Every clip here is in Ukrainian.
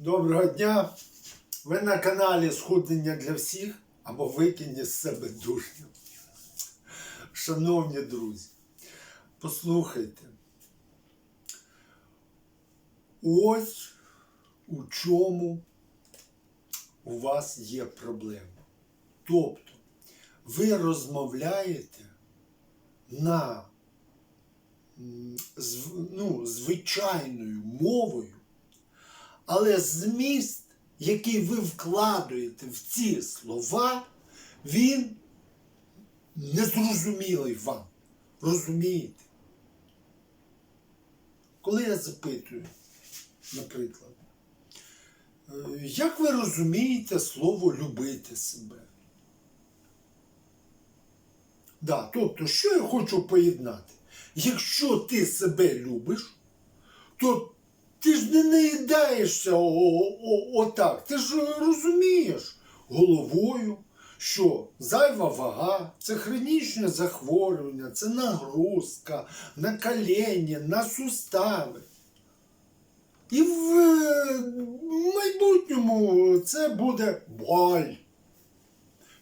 Доброго дня! Ви на каналі Схуднення для всіх або Викинь з себе дурню. Шановні друзі, послухайте. Ось у чому у вас є проблема. Тобто, ви розмовляєте на ну, звичайною мовою, але зміст, який ви вкладаєте в ці слова, він незрозумілий вам. Розумієте? Коли я запитую, наприклад, е, як ви розумієте слово любити себе? Да, тобто, що я хочу поєднати? Якщо ти себе любиш, то ти ж не наїдаєшся отак. Ти ж розумієш головою, що зайва вага це хронічне захворювання, це нагрузка на колені, на сустави. І в е, майбутньому це буде боль.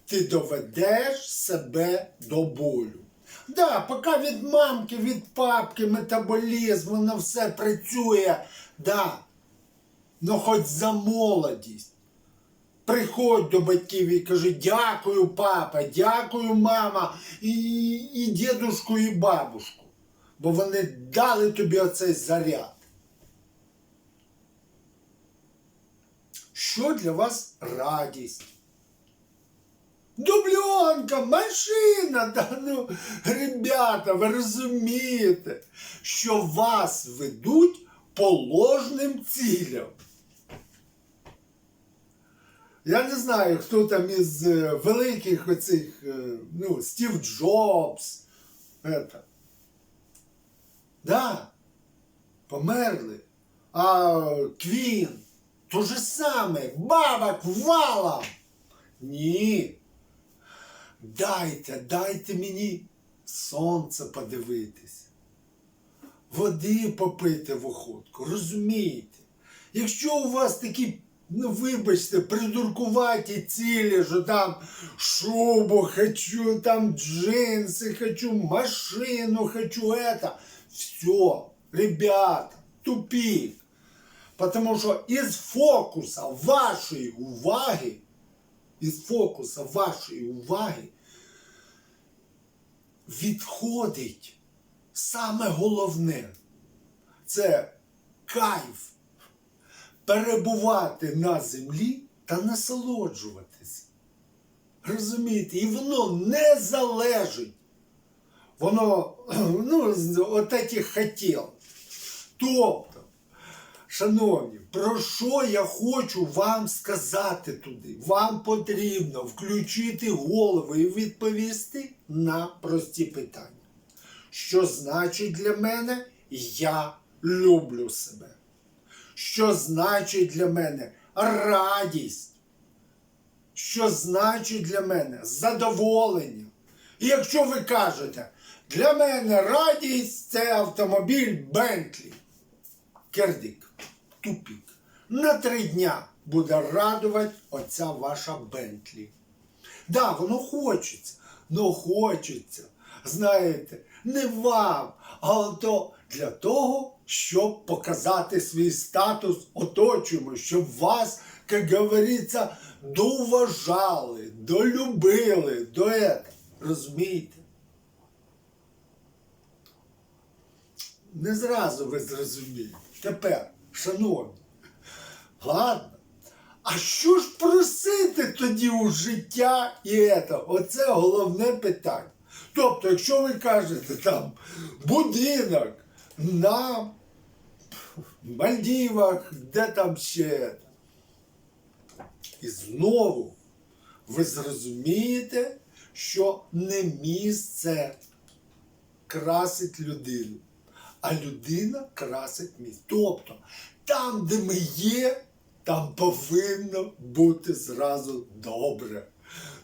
Ти доведеш себе до болю. Да, поки від мамки, від папки, метаболізм, воно все працює. Да. Ну хоч за молодість. Приходь до батьків і кажи дякую, папа, дякую, мама, і, і дідушку, і бабушку. Бо вони дали тобі оцей заряд. Що для вас радість? Дубльонка, машина, та ну, ребята, ви розумієте, що вас ведуть по ложним цілям. Я не знаю, хто там із е, великих оцих, е, ну, Стів Джобс. Это. Да, померли. А Квін, то же саме, бабок валом. Ні. Дайте, дайте мені сонце подивитись, води попити в охотку, розумієте? Якщо у вас такі, ну вибачте, придуркуваті цілі, що там шубу хочу, там джинси хочу, машину хочу, это, все, ребята, тупик. Потому що із фокуса вашої уваги із фокуса вашої уваги відходить саме головне це кайф перебувати на землі та насолоджуватися. Розумієте? І воно не залежить. Воно, ну, от этих хотів. Тобто, Шановні, про що я хочу вам сказати туди? Вам потрібно включити голову і відповісти на прості питання. Що значить для мене я люблю себе? Що значить для мене радість? Що значить для мене задоволення? І якщо ви кажете, для мене радість це автомобіль Бентлі. Кердик, тупік. На три дня буде радувати оця ваша Бентлі. Да, воно хочеться, но хочеться, знаєте, не вам, а ото для того, щоб показати свій статус оточуємо, щоб вас, як говориться, доуважали, долюбили, до этого. Розумієте? Не зразу ви зрозумієте. Тепер, шановні, ладно. А що ж просити тоді у життя і це? Оце головне питання. Тобто, якщо ви кажете там будинок на Мальдівах, де там ще. І знову ви зрозумієте, що не місце красить людину, а людина красить місце. Тобто, там, де ми є, там повинно бути зразу добре.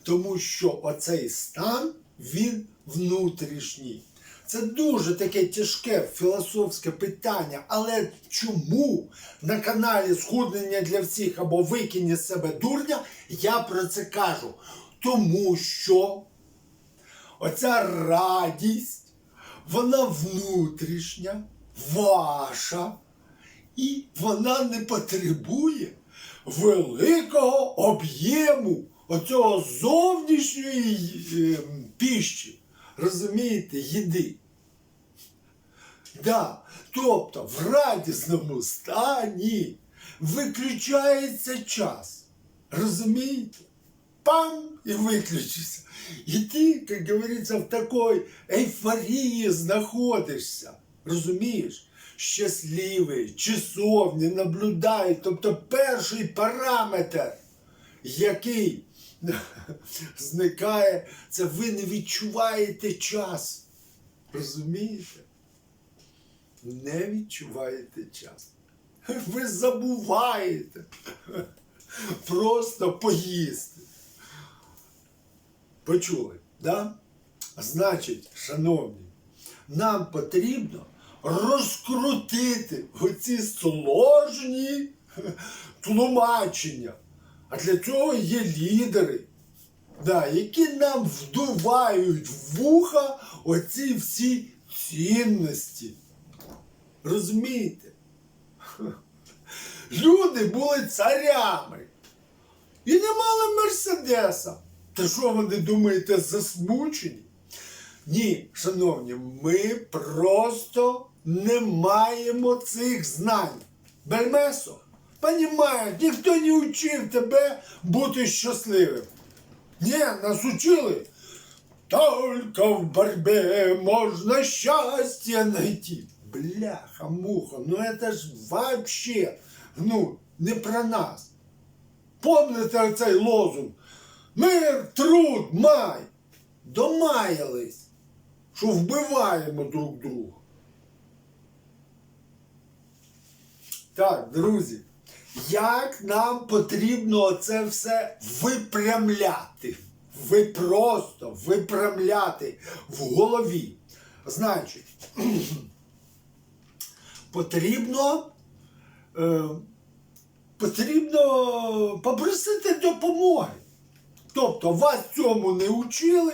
Тому що оцей стан, він внутрішній. Це дуже таке тяжке філософське питання. Але чому на каналі Схуднення для всіх або Викинь із себе дурня я про це кажу? Тому що оця радість, вона внутрішня, ваша, і вона не потребує великого об'єму оцього зовнішньої е. Розумієте, їди. Да. Тобто в радісному стані виключається час. Розумієте? Пам! І виключився. І ти, як говориться, в такій ейфорії знаходишся. Розумієш? Щасливий, часов, не наблюдає. Тобто перший параметр, який зникає, це ви не відчуваєте час. Розумієте? Не відчуваєте час. Ви забуваєте просто поїсти. Почули, да? Значить, шановні, нам потрібно розкрутити оці сложні тлумачення. А для цього є лідери, да, які нам вдувають в вуха оці всі цінності. Розумієте? Люди були царями і не мали Мерседеса. Та що ви думаєте, засмучені? Ні, шановні, ми просто не маємо цих знань. Бельмесо, понімаєш, ніхто не учив тебе бути щасливим. Ні, нас учили. Только в борьбе можно счастье найти. Бляха, муха, ну это ж вообще, ну, не про нас. Помните цей лозунг? Мир, труд, май. Домаялись, що вбиваємо друг друга. Так, друзі, як нам потрібно це все випрямляти? Ви просто випрямляти в голові. Значить, потрібно, е, потрібно попросити допомоги. Тобто вас цьому не учили,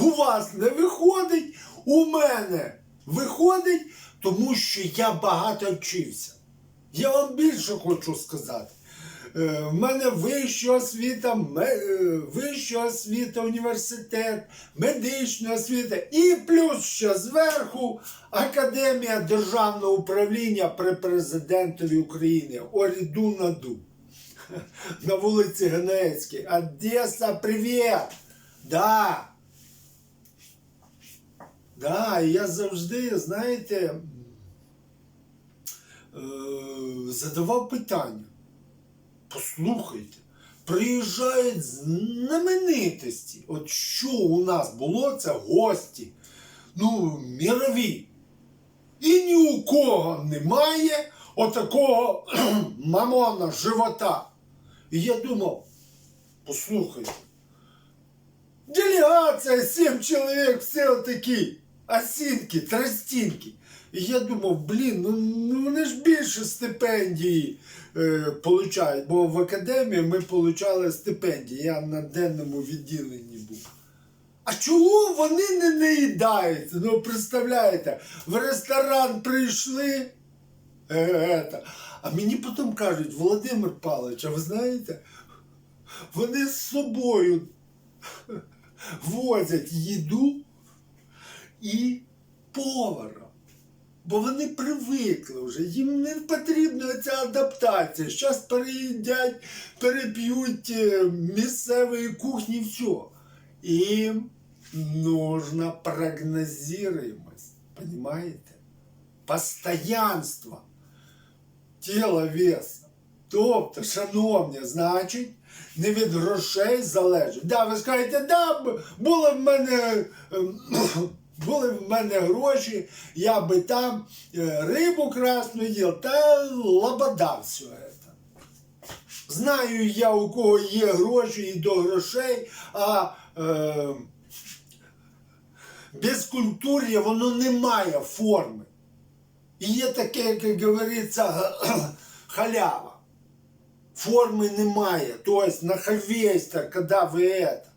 у вас не виходить, у мене виходить, тому що я багато вчився. Я вам більше хочу сказати. Е, В мене вища освіта, е, вища освіта, університет, медична освіта і плюс ще зверху Академія державного управління при президентові України Оріду Наду. На вулиці Генецькій. Одеса, привіт! Да. Да, я завжди, знаєте, задавав питання. Послухайте, приїжджають знаменитості. От що у нас було, це гості, ну, мірові. І ні у кого немає отакого мамона живота. І я думав, послухайте, делегація, сім чоловік, всі отакі, осінки, тростинки. І я думав, блін, ну, ну вони ж більше стипендії е, получають, бо в академії ми отримали стипендії. Я на денному відділенні був. А чого вони не наїдаються? Ну, представляєте, в ресторан прийшли. е, ета, А мені потім кажуть, Володимир Павлович, а ви знаєте, вони з собою возять їду і повара. Бо вони привикли вже, їм не потрібна ця адаптація. Зараз переїдять, переп'ють е, місцевої кухні, все. Им нужна прогнозируемость, понимаете? Постоянство тіла веса. Тобто, шановні, значить, не від грошей залежить. Да, ви скажете, да, б- були в мене. Були в мене гроші, я би там е, рибу красну їв, та лобода все це. Знаю я, у кого є гроші і до грошей, а е, безкультур'я, воно не має форми. І є таке, як говориться, халява. Форми немає. Тобто нахальвейстер, коли ви это.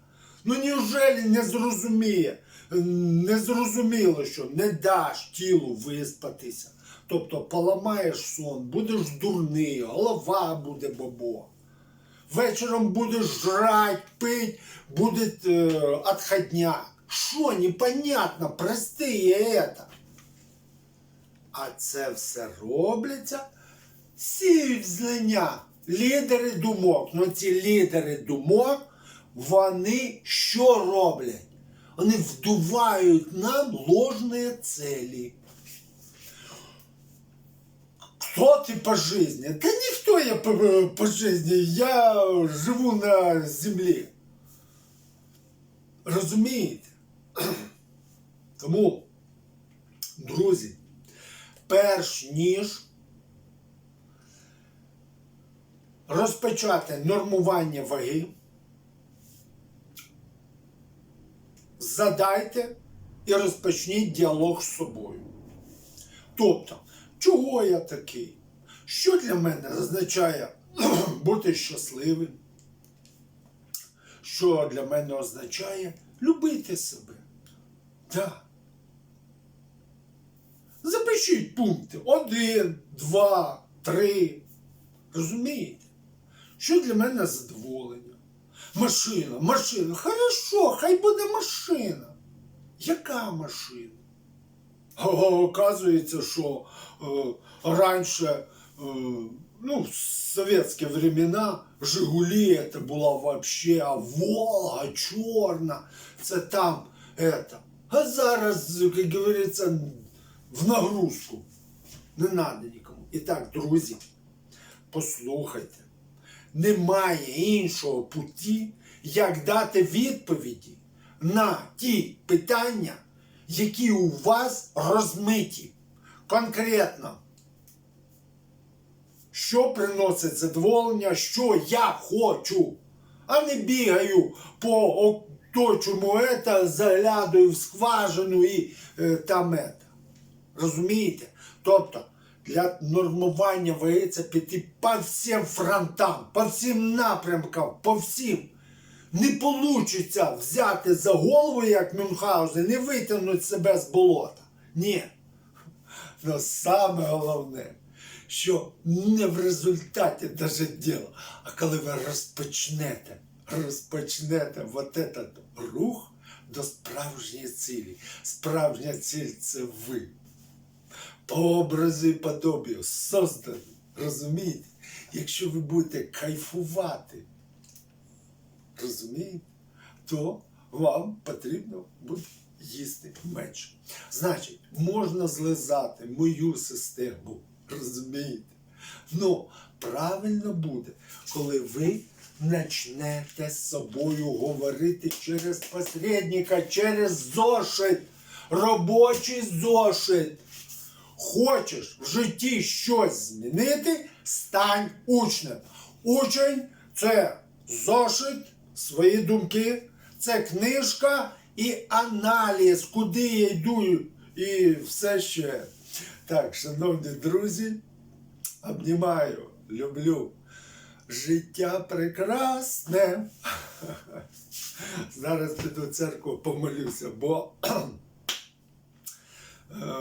Ну неужели не зрозуміє, не зрозуміло, що не даш тілу виспатися. Тобто поламаєш сон, будеш дурний, голова буде бобо. Вечором будеш жрать, пить, буде е, отходня. Що, непонятно, прости это. А це все робляться, сіють знання, лідери думок. Ну ці лідери думок, вони що роблять? Вони вдувають нам ложні цілі. Кто ты по жизни? Да никто я по, по жизни. Я живу на землі. Розумієте? Тому, друзі, перш ніж розпочати нормування ваги, задайте і розпочніть діалог з собою. Тобто, чого я такий? Що для мене означає бути щасливим? Що для мене означає любити себе? Так. Запишіть пункти. Один, два, три. Розумієте? Що для мене задоволення? Машина, машина. Хорошо, хай буде машина. Яка машина? Оказується, що е, раніше, е, ну, в совєтські времена Жигулі це була вообще, Волга чорна, це там это. А зараз, як говориться, в нагрузку. Не треба нікому. І так, друзі, послухайте, немає іншого путі, як дати відповіді на ті питання, які у вас розмиті. Конкретно, що приносить задоволення, що я хочу, а не бігаю по оточому это, заглядаю в скважину і е, там это. Розумієте? Тобто, для нормування ваги піти по всім фронтам, по всім напрямкам, по всім. Не получиться взяти за голову, як Мюнхгаузен, і витягнути себе з болота. Ні. Но саме головне, що не в результаті даже діла, а коли ви розпочнете, розпочнете вот этот рух до справжньої цілі. Справжня ціль це ви. По образу і подобію создані. Розумієте? Якщо ви будете кайфувати, розумієте, то вам потрібно буде їсти менше. Значить, можна злизати мою систему, розумієте? Ну, правильно буде, коли ви почнете з собою говорити через посередника, через зошит, робочий зошит. Хочеш в житті щось змінити, стань учнем. Учень це зошит, свої думки, це книжка і аналіз, куди я йду і все ще. Так, шановні друзі, обнімаю, люблю. Життя прекрасне. Зараз піду в церкву помолюся, бо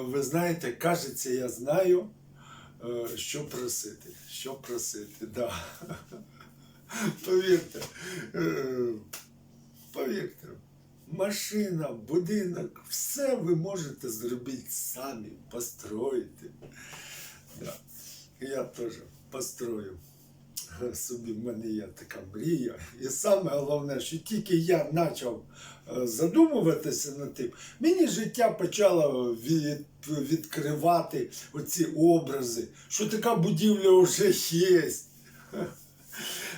ви знаєте, кажеться, я знаю, е, що просити. Що просити, да. Повірте, е, повірте, машина, будинок, все ви можете зробити самі, построїти. Да. Я теж построю собі, в мене є така мрія. І саме головне, що тільки я почав е, задумуватися над тим, мені життя почало від, відкривати оці образи, що така будівля вже є.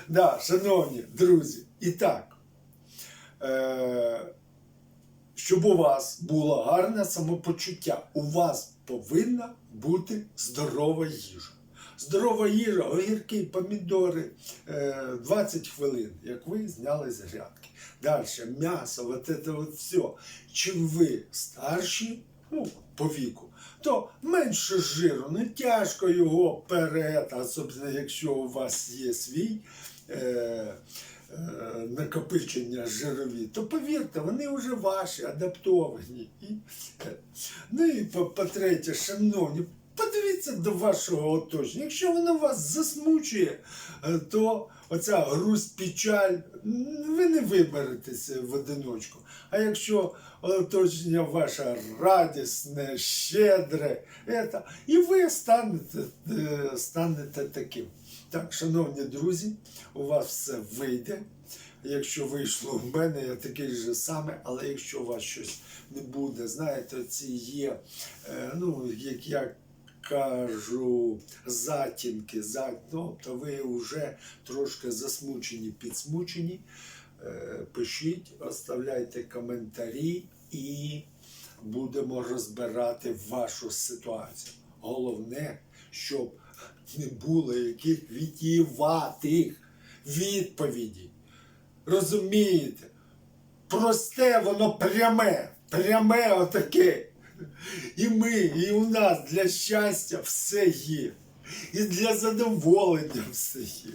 Да, шановні друзі, і так, е, щоб у вас було гарне самопочуття, у вас повинна бути здорова їжа. Здорова їжа, огірки, помідори, е, 20 хвилин, як ви зняли з грядки. Далі м'ясо, от це от все. Чим ви старші, ну, по віку, то менше жиру, не тяжко його перед, особливо якщо у вас є свій. Е, е, накопичення жирові, то повірте, вони вже ваші, адаптовані. Е, ну і по- по-третє, шановні, подивіться до вашого оточення. Якщо воно вас засмучує, е, то оця грусть, печаль, ви не виберетеся в одиночку. А якщо оточення ваше радісне, щедре, это, і ви станете, е, станете таким. Так, шановні друзі, у вас все вийде. Якщо вийшло в мене, я такий же саме, але якщо у вас щось не буде, знаєте, ці є, е, ну, як я кажу, затінки, за, ну, то ви вже трошки засмучені, підсмучені. Е, Пишіть, оставляйте коментарі і будемо розбирати вашу ситуацію. Головне, щоб не було яких вітіюватих відповідей. Розумієте? Просте, воно пряме, пряме отаке. І ми, і у нас для щастя все є. І для задоволення все є.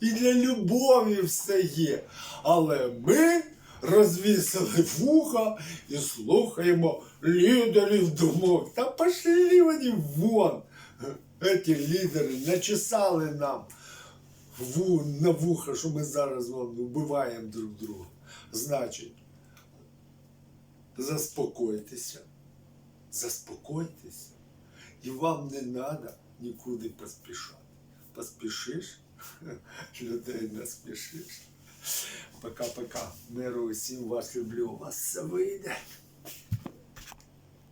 І для любові все є. Але ми розвісили вуха і слухаємо лідерів думок. Та пошли вони вон. Эти лідери начесали нам на вуха, що ми зараз вон, вбиваємо друг друга. Значить, заспокойтеся, заспокойтеся, і вам не треба нікуди поспішати. Поспішиш, людей не спішиш. Пока-пока. Миру усім вас люблю. У вас все вийде.